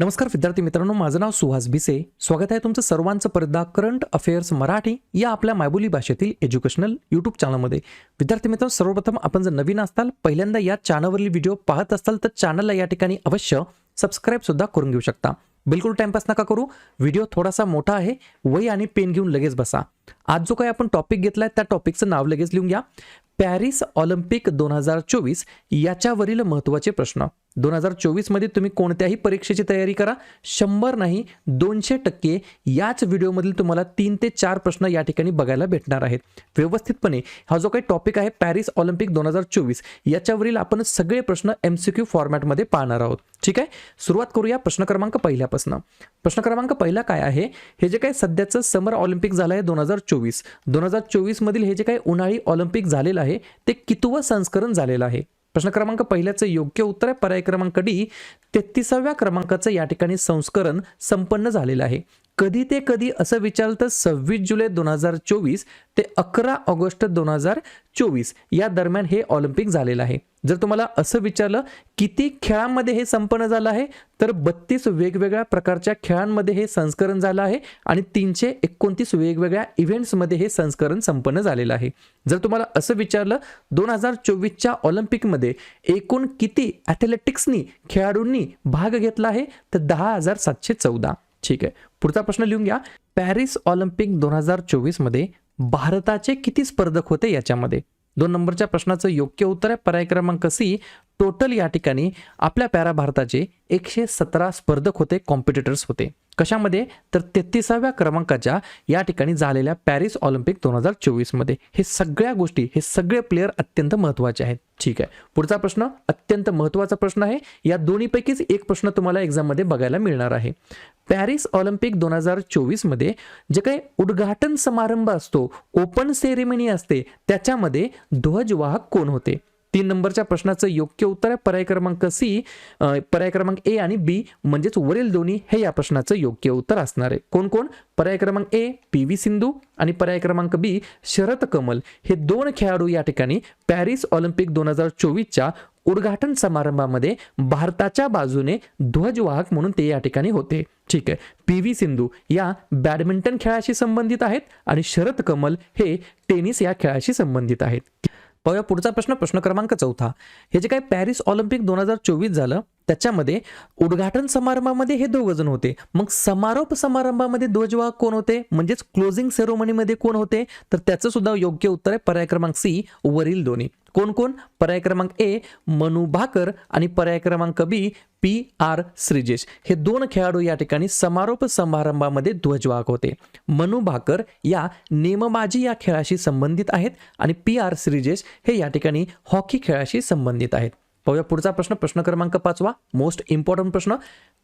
नमस्कार विद्यार्थी मित्रांनो माझं नाव सुहास भिसे. स्वागत आहे तुमचं सर्वांचं परदा करंट अफेअर्स मराठी या आपल्या मायबोली भाषेतील एज्युकेशनल यूट्यूब चॅनलमध्ये. विद्यार्थी मित्रांनो सर्वप्रथम आपण जर नवीन असताल पहिल्यांदा या चॅनलवरील व्हिडिओ पाहत असाल तर चॅनलला या ठिकाणी अवश्य सबस्क्राईब सुद्धा करून घेऊ शकता. बिलकुल टाइमपास नका करू व्हिडिओ थोडासा मोठा आहे वही आणि पेन घेऊन लगेच बसा. आज जो काही आपण टॉपिक घेतलाय त्या टॉपिकचं नाव लगेच लिहून घ्या. पॅरिस ऑलिम्पिक दोन हजार चोवीस याच्यावरील महत्त्वाचे प्रश्न. दोन हजार चोवीसमध्ये तुम्ही कोणत्याही परीक्षेची तयारी करा. शंभर नाही दोनशे टक्के याच व्हिडिओमधील तुम्हाला तीन ते चार प्रश्न या ठिकाणी बघायला भेटणार आहेत. व्यवस्थितपणे हा जो काही टॉपिक आहे पॅरिस ऑलिम्पिक दोन हजार चोवीस याच्यावरील आपण सगळे प्रश्न एम सी क्यू फॉर्मॅटमध्ये पाहणार आहोत. ठीक आहे? सुरुवात करूया प्रश्न क्रमांक पहिल्यापासून. प्रश्न क्रमांक पहिला काय आहे? हे जे काही सध्याचं समर ऑलिम्पिक झालं आहे दोन हजार चोवीस. दोन हजार चोवीसमधील हे जे काही उन्हाळी ऑलिम्पिक झालेलं आहे ते कितवं संस्करण झालेलं आहे? प्रश्न क्रमांक पहिल्याचं योग्य उत्तर आहे. पर्याय क्रमांक डी तेहतीसाव्या क्रमांकाचं या ठिकाणी संस्करण संपन्न झालेलं आहे. कधी ते कधी असं विचारलं तर सव्वीस जुलै दोन हजार चोवीस ते अकरा ऑगस्ट दोन हजार चोवीस या दरम्यान हे ऑलिम्पिक झालेलं आहे. जर तुम्हाला असं विचारलं किती खेळांमध्ये हे संपन्न झालं आहे तर बत्तीस वेगवेगळ्या प्रकारच्या खेळांमध्ये हे संस्करण झालं आहे आणि तीनशे एकोणतीस वेगवेगळ्या इव्हेंट्समध्ये हे संस्करण संपन्न झालेलं आहे. जर तुम्हाला असं विचारलं दोन हजार चोवीसच्या ऑलिम्पिकमध्ये एकूण किती ॲथलेटिक्सनी खेळाडूंनी भाग घेतला आहे तर दहा हजार सातशे चौदा. ठीक आहे. पुढचा प्रश्न लिहून घ्या. पॅरिस ऑलिम्पिक दोन हजार चोवीसमध्ये भारताचे किती स्पर्धक होते याच्यामध्ये? दोन नंबरच्या प्रश्नाचं योग्य उत्तर आहे. पर्याय क्रमांक सी टोटल या ठिकाणी आपल्या पॅरा भारताचे एकशे सतरा स्पर्धक होते कॉम्पिटिटर्स होते. कशामध्ये? तर तेहतीसाव्या क्रमांकाच्या या ठिकाणी झालेल्या पॅरिस ऑलिम्पिक दोन हजार चोवीसमध्ये. हे सगळ्या गोष्टी हे सगळे प्लेयर अत्यंत महत्त्वाचे आहेत. ठीक आहे. पुढचा प्रश्न अत्यंत महत्त्वाचा प्रश्न आहे. या दोन्हीपैकीच एक प्रश्न तुम्हाला एक्झाममध्ये बघायला मिळणार आहे. पॅरिस ऑलिम्पिक दोन हजार चोवीसमध्ये जे काही उद्घाटन समारंभ असतो ओपन सेरेमनी असते त्याच्यामध्ये ध्वजवाहक कोण होते? तीन नंबरच्या प्रश्नाचं योग्य उत्तर आहे पर्याय क्रमांक सी पर्याय क्रमांक ए आणि बी म्हणजेच वरील दोन्ही हे या प्रश्नाचं योग्य उत्तर असणार आहे. कोण कोण? पर्याय क्रमांक ए पी व्ही सिंधू आणि पर्याय क्रमांक बी शरद कमल. हे दोन खेळाडू या ठिकाणी पॅरिस ऑलिम्पिक दोन हजार चोवीसच्या उद्घाटन समारंभामध्ये भारताच्या बाजूने ध्वजवाहक म्हणून ते या ठिकाणी होते. ठीक आहे. पी व्ही सिंधू या बॅडमिंटन खेळाशी संबंधित आहेत आणि शरद कमल हे टेनिस या खेळाशी संबंधित आहेत. पाहूया पुढचा प्रश्न प्रश्न क्रमांक चौथा. हे जे काही पॅरिस ऑलिम्पिक दोन हजार चोवीस झालं त्याच्यामध्ये उद्घाटन समारंभामध्ये हे दोघ जण होते. मग समारोप समारंभामध्ये ध्वजवाहक कोण होते? म्हणजेच क्लोजिंग सेरोमनीमध्ये कोण होते? तर त्याचं सुद्धा योग्य उत्तर आहे. पर्याय क्रमांक सी वरील दोन्ही. कोण कोण? पर्याय क्रमांक ए मनु भाकर आणि पर्याय क्रमांक बी पी आर श्रीजेश. हे दोन खेळाडू या ठिकाणी समारोप समारंभामध्ये ध्वजवाहक होते. मनु भाकर या नेमबाजी या खेळाशी संबंधित आहेत आणि पी आर श्रीजेश हे या ठिकाणी हॉकी खेळाशी संबंधित आहेत. पाहूया पुढचा प्रश्न प्रश्न क्रमांक पाचवा मोस्ट इम्पॉर्टंट प्रश्न.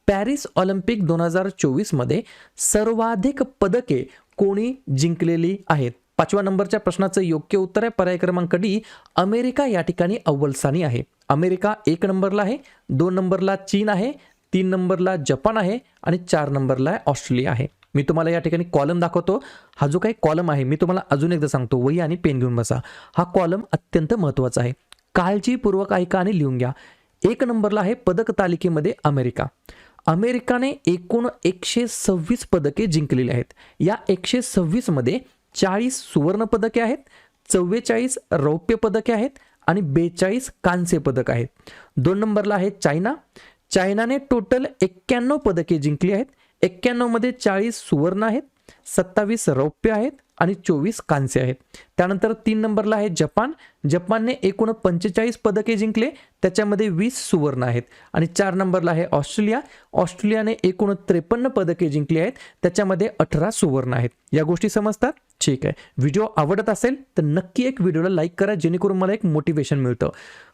पॅरिस ऑलिम्पिक दोन हजार चोवीसमध्ये सर्वाधिक पदके कोणी जिंकलेली आहेत? पाचव्या नंबरच्या प्रश्नाचं योग्य उत्तर आहे. पर्याय क्रमांक डी अमेरिका या ठिकाणी अव्वल स्थानी आहे. अमेरिका एक नंबरला आहे दोन नंबरला चीन आहे तीन नंबरला जपान आहे आणि चार नंबरला ऑस्ट्रेलिया आहे. मी तुम्हाला या ठिकाणी कॉलम दाखवतो. हा जो काही कॉलम आहे मी तुम्हाला अजून एकदा सांगतो. वही आणि पेन घेऊन बसा. हा कॉलम अत्यंत महत्त्वाचा आहे. काळजीपूर्वक ऐका आणि लिहून घ्या. एक नंबरला आहे पदक तालिकेमध्ये अमेरिका. अमेरिकाने एकूण एकशे सव्वीस पदके जिंकलेली आहेत. या एकशे सव्वीसमध्ये चाळीस सुवर्णपदके आहेत चव्वेचाळीस रौप्य पदके आहेत आणि बेचाळीस कांस्य पदक आहेत. दोन नंबरला आहे चायना. चायनाने टोटल एक्क्याण्णव पदके जिंकली आहेत. एक्क्याण्णवमध्ये चाळीस सुवर्ण आहेत सत्तावीस रौप्य आहेत आणि चोवीस कांस्य आहेत. त्यानंतर तीन नंबरला आहे जपान. जपानने एकूण पंचेचाळीस पदके जिंकले त्याच्यामध्ये वीस सुवर्ण आहेत. आणि चार नंबरला आहे ऑस्ट्रेलिया. ऑस्ट्रेलियाने एकूण त्रेपन्न पदके जिंकली आहेत त्याच्यामध्ये अठरा सुवर्ण आहेत. या गोष्टी समजतात? ठीक आहे. व्हिडिओ आवडत असेल तर नक्की एक व्हिडिओला लाईक करा जेणेकरून मला एक मोटिवेशन मिळतं.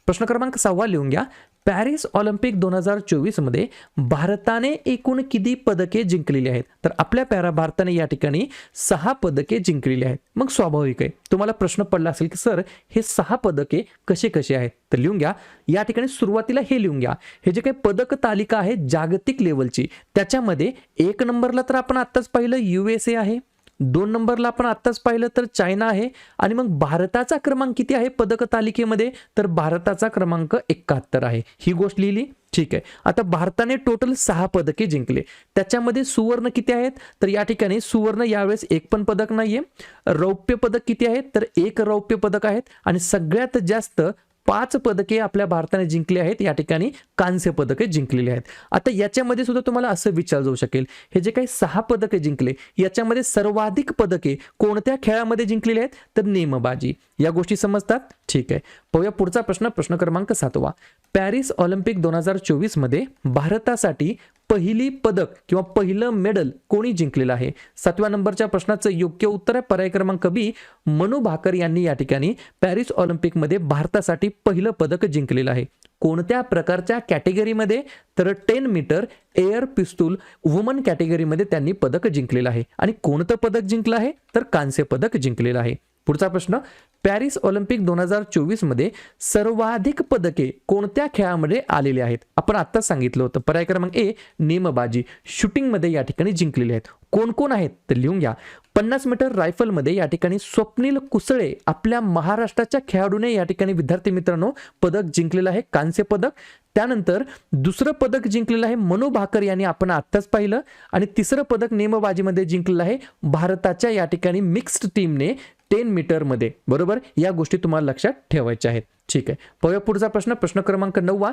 प्रश्न क्रमांक सहावा लिहून घ्या. पॅरिस ऑलिम्पिक दोन हजार चोवीसमध्ये भारताने एकूण किती पदके जिंकलेली आहेत? तर आपल्या पॅरा भारताने या ठिकाणी सहा पदके जिंकलेली आहेत. मग स्वाभाविक आहे. तुम्हाला प्रश्न पडला असेल की सर हे सहा पदके कसे कसे आहेत? तर लिहून घ्या. या ठिकाणी सुरुवातीला हे लिहून घ्या. हे जे काही पदक तालिका आहे जागतिक लेवलची त्याच्यामध्ये एक नंबरला तर आपण आत्ताच पाहिलं यू एस ए आहे. दोन नंबरला आपण आत्ताच पाहिलं तर चायना आहे आणि मग भारताचा क्रमांक किती आहे पदक तालिकेमध्ये तर भारताचा क्रमांक एकाहत्तर आहे. ही गोष्ट लिहिली. ठीक आहे. आता भारताने टोटल सहा पदके जिंकले. त्याच्यामध्ये सुवर्ण किती आहेत? तर या ठिकाणी सुवर्ण यावेळेस एक पण पदक नाहीये. रौप्य पदक किती आहेत? तर एक रौप्य पदक आहेत. आणि सगळ्यात जास्त पाच पदके आपल्या भारताने जिंकली आहेत. या ठिकाणी कांस्य पदके जिंकलेली आहेत. आता याच्यामध्ये सुद्धा तुम्हाला असं विचार जाऊ शकेल हे जे काही सहा पदके जिंकले याच्यामध्ये सर्वाधिक पदके कोणत्या खेळामध्ये जिंकलेली आहेत? तर नेमबाजी. या गोष्टी समजतात? ठीक आहे. पाहूया पुढचा प्रश्न प्रश्न क्रमांक सातवा. पॅरिस ऑलिम्पिक दोन हजार चोवीसमध्ये भारतासाठी पहिली पदक किंवा पहिलं मेडल कोणी जिंकलेलं आहे? सातव्या नंबरच्या प्रश्नाचं योग्य उत्तर आहे पर्याय क्रमांक बी. मनू भाकर यांनी या ठिकाणी पॅरिस ऑलिम्पिकमध्ये भारतासाठी पहिलं पदक जिंकलेलं आहे. कोणत्या प्रकारच्या कॅटेगरीमध्ये? तर ten metre air pistol woman कॅटेगरीमध्ये त्यांनी पदक जिंकलेलं आहे. आणि कोणतं पदक जिंकलं आहे? तर कांस्य पदक जिंकलेलं आहे. पुढचा प्रश्न पॅरिस ऑलिम्पिक दोन हजार चोवीसमध्ये सर्वाधिक पदके कोणत्या खेळामध्ये आलेले आहेत? आपण आत्ताच सांगितलं होतं पर्याय क्रमांक ए नेमबाजी. शूटिंगमध्ये या ठिकाणी जिंकलेले आहेत. कोण कोण आहेत तर लिहून घ्या. पन्नास मीटर रायफलमध्ये या ठिकाणी स्वप्नील कुसळे आपल्या महाराष्ट्राच्या खेळाडूने या ठिकाणी विद्यार्थी मित्रांनो पदक जिंकलेलं आहे कांस्य पदक. त्यानंतर दुसरं पदक जिंकलेलं आहे मनू भाकर यांनी आपण आत्ताच पाहिलं. आणि तिसरं पदक नेमबाजीमध्ये जिंकलेलं आहे भारताच्या या ठिकाणी मिक्स्ड टीमने टेन मीटरमध्ये बरोबर? या गोष्टी तुम्हाला लक्षात ठेवायच्या आहेत. ठीक आहे. पाहूया पुढचा प्रश्न. प्रश्न क्रमांक नववा.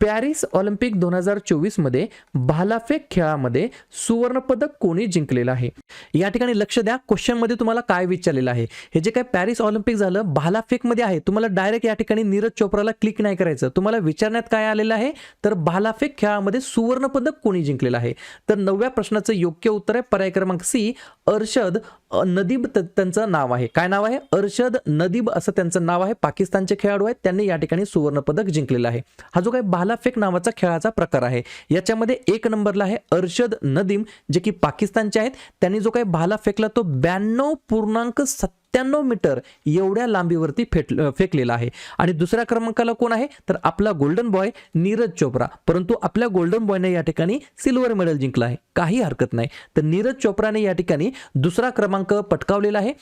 पॅरिस ऑलिम्पिक दोन हजार चोवीसमध्ये भालाफेक खेळामध्ये सुवर्णपदक कोणी जिंकलेलं आहे? या ठिकाणी लक्ष द्या. क्वेश्चनमध्ये तुम्हाला काय विचारलेलं आहे? हे जे काय पॅरिस ऑलिम्पिक झालं भालाफेकमध्ये आहे. तुम्हाला डायरेक्ट या ठिकाणी नीरज चोप्राला क्लिक नाही करायचं. तुम्हाला विचारण्यात काय आलेलं आहे? तर भालाफेक खेळामध्ये सुवर्णपदक कोणी जिंकलेलं आहे? तर नवव्या प्रश्नाचं योग्य उत्तर आहे. पर्याय क्रमांक सी अर्शद नदीब त- त्यांचं नाव आहे. काय नाव आहे? अर्शद नदीब असं त्यांचं नाव आहे. पाकिस्तानचे खेळाडू आहेत. त्यांनी या ठिकाणी सुवर्ण पदक जिंकलेलं आहे. हा जो काही भालाफेक नावाचा खेळाचा प्रकार आहे याच्यामध्ये एक नंबरला आहे अर्शद नदीम जे की पाकिस्तानचे आहेत. त्यांनी जो काही भाला फेकला तो ब्याण्णव पूर्णांक सत्त्याण्णव मीटर एवढ्या लांबीवरती फेट फेकलेला आहे. आणि दुसऱ्या क्रमांकाला कोण आहे? तर आपला गोल्डन बॉय नीरज चोप्रा. परंतु आपल्या गोल्डन बॉयने या ठिकाणी सिल्वर मेडल जिंकला आहे. काही हरकत नाही. तर नीरज चोप्राने या ठिकाणी दुसरा क्रमांक पटकावलेला आहे.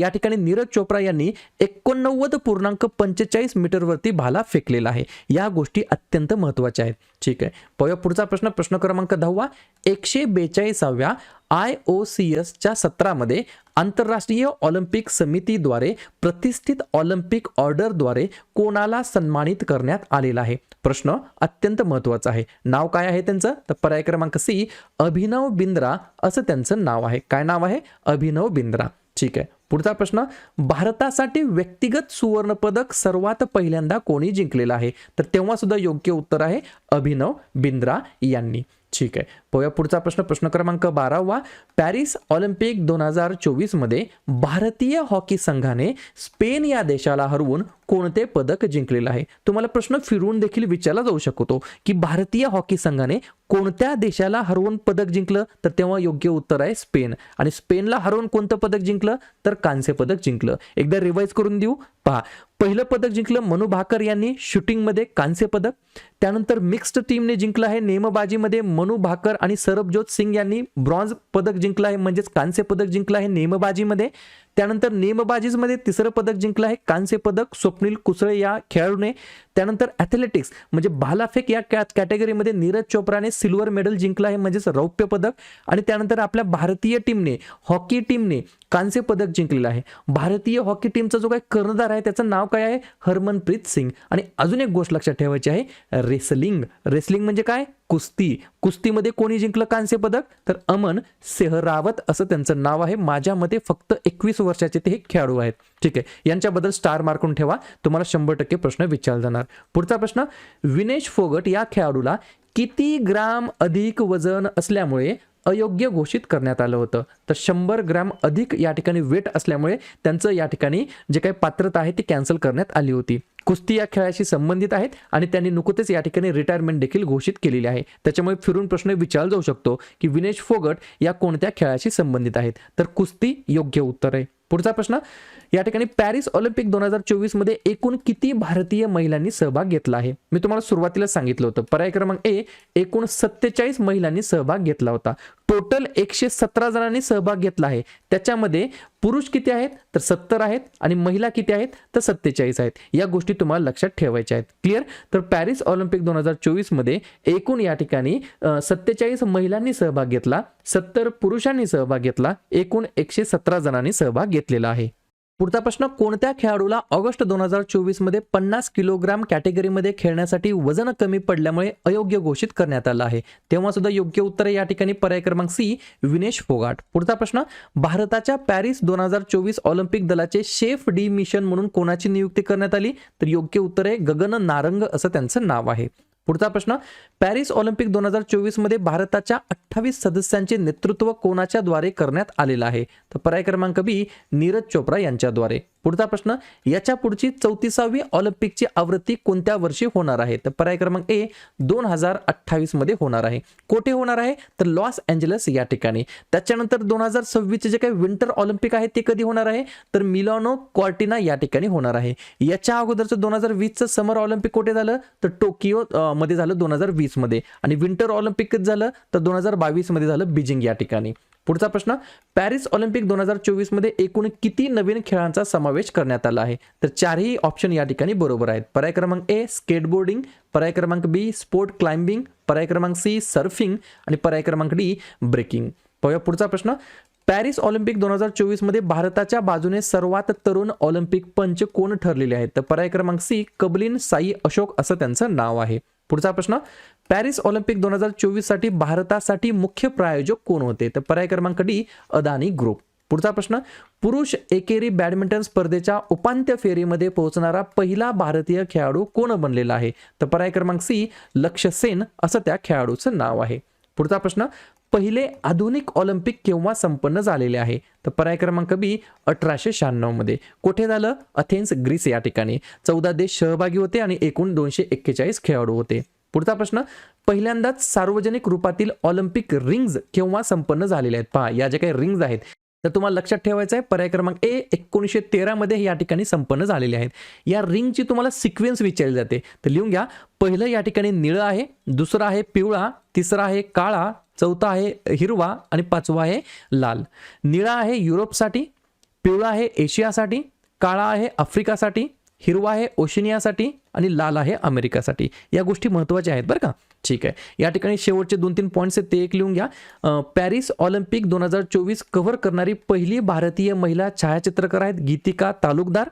या ठिकाणी नीरज चोप्रा यांनी एकोणनव्वद पूर्णांक पंचेचाळीस मीटरवरती भाला फेकलेला आहे. या गोष्टी अत्यंत महत्त्वाच्या आहेत. ठीक आहे. पाहूया पुढचा प्रश्न प्रश्न क्रमांक दहावा. एकशे बेचाळीसाव्या आय ओ सी एसच्या सत्रामध्ये आंतरराष्ट्रीय ऑलिम्पिक समितीद्वारे प्रतिष्ठित ऑलिम्पिक ऑर्डरद्वारे कोणाला सन्मानित करण्यात आलेला आहे? प्रश्न अत्यंत महत्त्वाचा आहे. नाव काय आहे त्यांचं? तर पर्याय क्रमांक सी अभिनव बिंद्रा असं त्यांचं नाव आहे. काय नाव आहे? अभिनव बिंद्रा. ठीक आहे. पुढचा प्रश्न भारतासाठी व्यक्तिगत सुवर्णपदक सर्वात पहिल्यांदा कोणी जिंकलेलं आहे? तर तेव्हा सुद्धा योग्य उत्तर आहे अभिनव बिंद्रा यांनी. ठीक आहे. पाहूया पुढचा प्रश्न प्रश्न क्रमांक बारावा. पॅरिस ऑलिम्पिक दोन हजार चोवीसमध्ये भारतीय हॉकी संघाने स्पेन या देशाला हरवून कोणते पदक जिंकलेलं आहे? तुम्हाला प्रश्न फिरवून देखील विचारला जाऊ शकतो की भारतीय हॉकी संघाने कोणत्या देशाला हरवून पदक जिंकलं तर तेव्हा योग्य उत्तर आहे स्पेन. आणि स्पेनला हरवून कोणतं पदक जिंकलं तर कांस्य पदक जिंकलं. एकदा रिवाईज करून देऊ. पहा. पहिलं पदक जिंकलं मनु भाकर यांनी शूटिंगमध्ये कांस्य पदक. त्यानंतर मिक्स्ड टीमने जिंकलं आहे नेमबाजीमध्ये मनू भाकर आणि सरबजोत सिंग यांनी ब्रॉन्झ पदक जिंकलं आहे म्हणजेच कांस्य पदक जिंकलं आहे नेमबाजीमध्ये. त्यानंतर नेमबाजीमध्ये तिसरं पदक जिंकलं आहे कांस्य पदक स्वप्नील कुसळे या खेळाडूने. त्यानंतर ॲथलेटिक्स म्हणजे भालाफेक या कॅ कॅटेगरीमध्ये नीरज चोप्राने सिल्वर मेडल जिंकलं आहे म्हणजेच रौप्य पदक. आणि त्यानंतर आपल्या भारतीय टीमने हॉकी टीमने कांस्य पदक जिंकलेलं आहे. भारतीय हॉकी टीमचा जो काही कर्णधार आहे त्याचं नाव काय आहे? हरमनप्रीत सिंग. आणि अजून एक गोष्ट लक्षात ठेवायची आहे रेसलिंग रेसलिंग म्हणजे काय? कुस्ती. कुस्तीमध्ये कोणी जिंकलं कांस्य पदक? तर अमन सेहरावत असं त्यांचं नाव आहे. माझ्या मते फक्त एकवीस वर्षाचे ते हे खेळाडू आहेत. ठीक आहे. यांच्याबद्दल स्टार मार्कून ठेवा. तुम्हाला शंभर टक्के प्रश्न विचारला जाणार. पुढचा प्रश्न विनेश फोगट या खेळाडूला किती ग्राम अधिक वजन असल्यामुळे अयोग्य घोषित करण्यात आलं होतं. तर शंभर ग्रॅम अधिक या ठिकाणी वेट असल्यामुळे त्यांचं या ठिकाणी जे काही पात्रता आहे ती कॅन्सल करण्यात आली होती. कुस्ती या खेळाशी संबंधित आहेत आणि त्यांनी नुकतेच या ठिकाणी रिटायरमेंट देखील घोषित केलेली आहे. त्याच्यामुळे फिरून प्रश्न विचारला जाऊ शकतो की विनेश फोगट या कोणत्या खेळाशी संबंधित आहेत? तर कुस्ती योग्य उत्तर आहे. पुढचा प्रश्न या ठिकाणी पॅरिस ऑलिम्पिक दोन हजार चोवीसमध्ये एकूण किती भारतीय महिलांनी सहभाग घेतला आहे? मी तुम्हाला सुरुवातीला सांगितलं होतं. पर्याय क्रमांक ए एकूण सत्तेचाळीस महिलांनी सहभाग घेतला होता. टोटल एकशे सतरा जणांनी सहभाग घेतला आहे. त्याच्यामध्ये पुरुष किती आहेत? तर सत्तर आहेत आणि महिला किती आहेत? तर सत्तेचाळीस आहेत. या गोष्टी तुम्हाला लक्षात ठेवायच्या आहेत. क्लिअर तर पॅरिस ऑलिम्पिक दोन हजार चोवीसमध्ये एकूण या ठिकाणी सत्तेचाळीस महिलांनी सहभाग घेतला सत्तर पुरुषांनी सहभाग घेतला एकूण एकशे सतरा जणांनी सहभाग घेतलेला आहे. पुढचा प्रश्न कोणत्या खेळाडूला ऑगस्ट दोन हजार चोवीसमध्ये पन्नास किलोग्राम कॅटेगरीमध्ये खेळण्यासाठी वजन कमी पडल्यामुळे अयोग्य घोषित करण्यात आलं आहे? तेव्हा सुद्धा योग्य उत्तर या ठिकाणी पर्याय क्रमांक सी विनेश फोगाट. पुढचा प्रश्न भारताच्या पॅरिस दोन हजार चोवीस ऑलिम्पिक दलाचे शेफ डी मिशन म्हणून कोणाची नियुक्ती करण्यात आली? तर योग्य उत्तर आहे गगन नारंग असं त्यांचं नाव आहे. पुढचा प्रश्न पॅरिस ऑलिम्पिक दोन हजार चोवीसमध्ये भारताच्या अठ्ठावीस सदस्यांचे नेतृत्व कोणाच्याद्वारे करण्यात आलेलं आहे? तर पर्याय क्रमांक बी नीरज चोप्रा यांच्याद्वारे. पुढचा प्रश्न याच्या पुढची चौतीसावी ऑलिम्पिकची आवृत्ती कोणत्या वर्षी होणार आहे? तर पर्याय क्रमांक ए दोन हजार अठ्ठावीसमध्ये होणार आहे. कोठे होणार आहे? तर लॉस एंजलस या ठिकाणी. त्याच्यानंतर दोन हजार सव्वीसचे जे काही विंटर ऑलिम्पिक आहे ते कधी होणार आहे? तर मिलानो कॉर्टिना या ठिकाणी होणार आहे. याच्या अगोदरचं दोन हजार वीसचं समर ऑलिम्पिक कुठे झालं? तर टोकियो मध्ये झालं दोन हजार वीसमध्ये. आणि विंटर ऑलिम्पिक झालं तर दोन हजार बावीसमध्ये झालं बीजिंग या ठिकाणी. पुढचा प्रश्न पॅरिस ऑलिम्पिक दोन हजार चोवीसमध्ये एकूण किती नवीन खेळांचा समावेश करण्यात आला आहे? तर चारही ऑप्शन या ठिकाणी बरोबर आहेत. पर्याय क्रमांक ए स्केटबोर्डिंग पर्याय क्रमांक बी स्पोर्ट क्लाइम्बिंग पर्याय क्रमांक सी सर्फिंग आणि पर्याय क्रमांक डी ब्रेकिंग. पाहूया पुढचा प्रश्न. पॅरिस ऑलिम्पिक दोन हजार चोवीसमध्ये भारताच्या बाजूने सर्वात तरुण ऑलिम्पिक पंच कोण ठरलेले आहेत. तर पर्याय क्रमांक सी कबलीन साई अशोक असं त्यांचं नाव आहे. पुढचा प्रश्न पॅरिस ऑलिम्पिक दोन हजार चोवीससाठी भारतासाठी मुख्य प्रायोजक कोण होते? तर पर्याय क्रमांक डी अदानी ग्रुप. पुढचा प्रश्न पुरुष एकेरी बॅडमिंटन स्पर्धेच्या उपांत्य फेरीमध्ये पोहोचणारा पहिला भारतीय खेळाडू कोण बनलेला आहे? तर पर्याय क्रमांक सी लक्ष सेन असं त्या खेळाडूचं नाव आहे. पुढचा प्रश्न पहिले आधुनिक ऑलिम्पिक केव्हा संपन्न झालेले आहे? तर पर्याय क्रमांक बी अठराशे शहाण्णवमध्ये कुठे झालं? अथेन्स ग्रीस या ठिकाणी. चौदा देश सहभागी होते आणि एकूण दोनशे एक्केचाळीस खेळाडू होते. पुढचा प्रश्न पहिल्यांदाच सार्वजनिक रूपातील ऑलिम्पिक रिंग्ज केव्हा संपन्न झालेले आहेत? पहा या ज्या काही रिंग्ज आहेत तर तुम्हाला लक्षात ठेवायचं आहे पर्याय क्रमांक ए एकोणीसशे तेरामध्ये या ठिकाणी संपन्न झालेले आहेत. या रिंगची तुम्हाला सिक्वेन्स विचारली जाते. तर लिहून घ्या पहिलं या ठिकाणी निळं आहे दुसरं आहे पिवळा तिसरा आहे काळा चौथा आहे हिरवा आणि पाचवा आहे लाल. निळा आहे युरोपसाठी पिवळा आहे एशियासाठी काळा आहे आफ्रिकासाठी हिरवा आहे ओशिनियासाठी आणि लाल आहे अमेरिकासाठी या गोष्टी महत्त्वाच्या आहेत बरं का? ठीक आहे. या ठिकाणी शेवटचे दोन तीन पॉईंट्स आहेत ते एक लिहून घ्या. पॅरिस ऑलिम्पिक दोन हजार चोवीस कव्हर करणारी पहिली भारतीय महिला छायाचित्रकार आहेत गीतिका तालुकदार.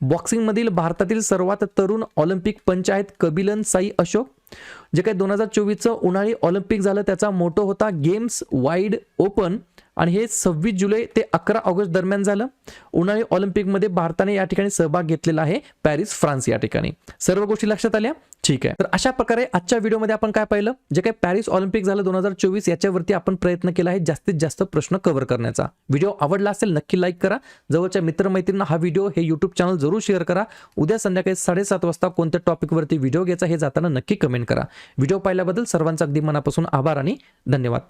बॉक्सिंगमधील भारतातील सर्वात तरुण ऑलिम्पिक पंच आहेत कबिलन साई अशोक. जे काही दोन हजार चोवीसचं उन्हाळी ऑलिम्पिक झालं त्याचा मोटो होता गेम्स वाईड ओपन. आणि हे सव्वीस जुलै ते अकरा ऑगस्ट दरम्यान झालं. उन्हाळी ऑलिम्पिकमध्ये भारताने या ठिकाणी सहभाग घेतलेला आहे पॅरिस फ्रान्स या ठिकाणी. सर्व गोष्टी लक्षात आल्या? ठीक आहे. तर अशा प्रकारे आजच्या व्हिडिओमध्ये आपण काय पाहिलं? जे काही पॅरिस ऑलिम्पिक झालं दोन हजार चोवीस याच्यावरती आपण प्रयत्न केला आहे जास्तीत जास्त प्रश्न कव्हर करण्याचा. व्हिडिओ आवडला असेल नक्की लाईक करा. जवळच्या मित्रमैत्रिणींना हा व्हिडिओ हे युट्यूब चॅनल जरूर शेअर करा. उद्या संध्याकाळी साडेसात वाजता कोणत्या टॉपिकवरती व्हिडिओ घ्यायचा हे जाताना नक्की कमेंट करा. व्हिडिओ पाहिल्याबद्दल सर्वांचा अगदी मनापासून आभार आणि धन्यवाद.